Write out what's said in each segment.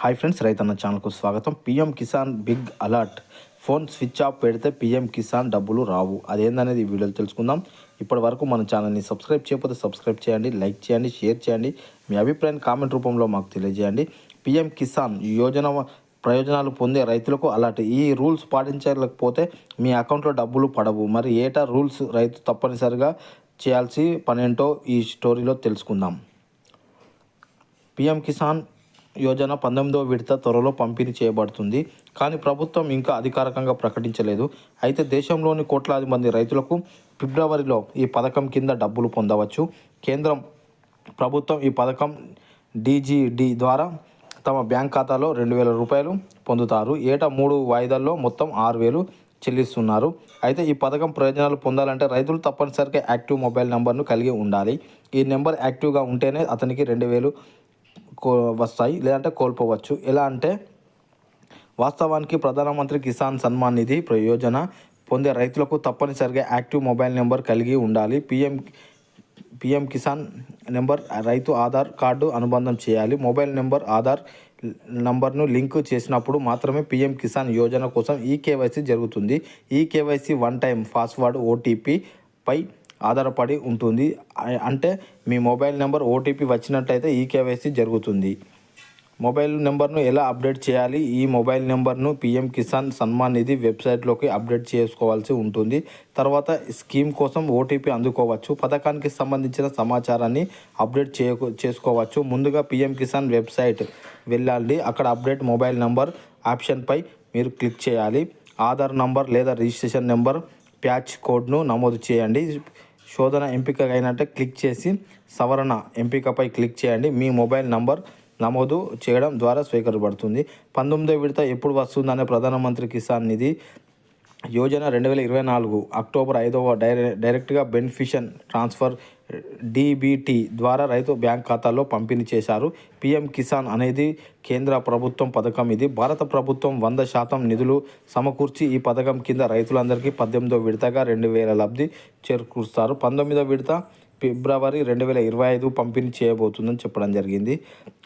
Hi friends రైతన్న ఛానల్కు స్వాగతం. PM Kisan big alert. Phone switch off పెడితే పిఎం కిసాన్ డబ్బులు రావు. అదేందనేది ఈ వీడియోలో తెలుసుకుందాం. ఇప్పటి వరకు మన ఛానల్ని సబ్స్క్రైబ్ చేయకపోతే సబ్స్క్రైబ్ చేయండి లైక్ చేయండి షేర్ చేయండి. మీ అభిప్రాయం కామెంట్ రూపంలో మాకు తెలియజేయండి. పిఎం కిసాన్ యోజన ప్రయోజనాలు పొందే రైతులకు అలర్ట్. ఈ రూల్స్ పాటించలేకపోతే మీ అకౌంట్లో డబ్బులు పడవు. మరి ఏటా రూల్స్ రైతు తప్పనిసరిగా చేయాల్సి పనేంటో ఈ స్టోరీలో తెలుసుకుందాం. పిఎం కిసాన్ యోజన పంతొమ్మిదవ విడత త్వరలో పంపిణీ చేయబడుతుంది. కానీ ప్రభుత్వం ఇంకా అధికారికంగా ప్రకటించలేదు. అయితే దేశంలోని కోట్లాది మంది రైతులకు ఫిబ్రవరిలో ఈ పథకం కింద డబ్బులు పొందవచ్చు. కేంద్రం ప్రభుత్వం ఈ పథకం డీజీడి ద్వారా తమ బ్యాంక్ ఖాతాలో రెండు వేల రూపాయలు పొందుతారు. ఏటా మూడు వాయిదాల్లో మొత్తం ఆరు వేలు చెల్లిస్తున్నారు. అయితే ఈ పథకం ప్రయోజనాలు పొందాలంటే రైతులు తప్పనిసరిగా యాక్టివ్ మొబైల్ నెంబర్ను కలిగి ఉండాలి. ఈ నెంబర్ యాక్టివ్గా ఉంటేనే అతనికి రెండు వేలు వస్తాయి లేదంటే కోల్పోవచ్చు. ఎలా అంటే వాస్తవానికి ప్రధానమంత్రి కిసాన్ సన్మాన్ నిధి ప్రయోజన పొందే రైతులకు తప్పనిసరిగా యాక్టివ్ మొబైల్ నెంబర్ కలిగి ఉండాలి. పిఎం పిఎం కిసాన్ నెంబర్ రైతు ఆధార్ కార్డు అనుబంధం చేయాలి. మొబైల్ నెంబర్ ఆధార్ నంబర్ను లింక్ చేసినప్పుడు మాత్రమే పిఎం కిసాన్ యోజన కోసం ఈ కేవైసీ జరుగుతుంది. ఈ KYC one time password OTP పై ఆధారపడి ఉంటుంది. అంటే మీ మొబైల్ నెంబర్ ఓటీపీ వచ్చినట్టయితే ఈ కేవైసీ జరుగుతుంది. మొబైల్ నెంబర్ను ఎలా అప్డేట్ చేయాలి? ఈ మొబైల్ నెంబర్ను పిఎం కిసాన్ సన్మాన్ నిధి వెబ్సైట్లోకి అప్డేట్ చేసుకోవాల్సి ఉంటుంది. తర్వాత స్కీమ్ కోసం ఓటీపీ అందుకోవచ్చు. పథకానికి సంబంధించిన సమాచారాన్ని అప్డేట్ చేయ చేసుకోవచ్చు. ముందుగా పిఎం కిసాన్ వెబ్సైట్ వెళ్ళాలి. అక్కడ అప్డేట్ మొబైల్ నెంబర్ ఆప్షన్పై మీరు క్లిక్ చేయాలి. ఆధార్ నంబర్ లేదా రిజిస్ట్రేషన్ నెంబర్ ప్యాచ్ కోడ్ను నమోదు చేయండి. శోధన ఎంపిక అయినట్టే క్లిక్ చేసి సవరణ ఎంపికపై క్లిక్ చేయండి. మీ మొబైల్ నంబర్ నమోదు చేయడం ద్వారా స్వీకరించబడుతుంది. పంతొమ్మిదో విడత ఎప్పుడు వస్తుందనే ప్రధానమంత్రి కిసాన్ నిధి యోజన రెండు వేల ఇరవై నాలుగు అక్టోబర్ ఐదవ డైరెక్ట్గా బెనిఫిషన్ ట్రాన్స్ఫర్ డీబీటీ ద్వారా రైతు బ్యాంక్ ఖాతాల్లో పంపిణీ చేశారు. పిఎం కిసాన్ అనేది కేంద్ర ప్రభుత్వం పథకం ఇది. భారత ప్రభుత్వం వంద శాతం నిధులు సమకూర్చి ఈ పథకం కింద రైతులందరికీ పద్దెనిమిదో విడతగా రెండు వేల లబ్ధి చేకూరుస్తారు. పంతొమ్మిదో విడత ఫిబ్రవరి రెండు వేల ఇరవై ఐదు పంపిణీ చేయబోతుందని చెప్పడం జరిగింది.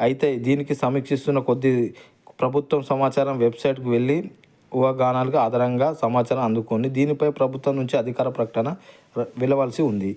అయితే దీనికి సమీక్షిస్తున్న కొద్ది ప్రభుత్వం సమాచారం వెబ్సైట్కి వెళ్ళి ఊహాగానాలకు ఆధారంగా సమాచారం అందుకొని దీనిపై ప్రభుత్వం నుంచి అధికార ప్రకటన ర- ఉంది.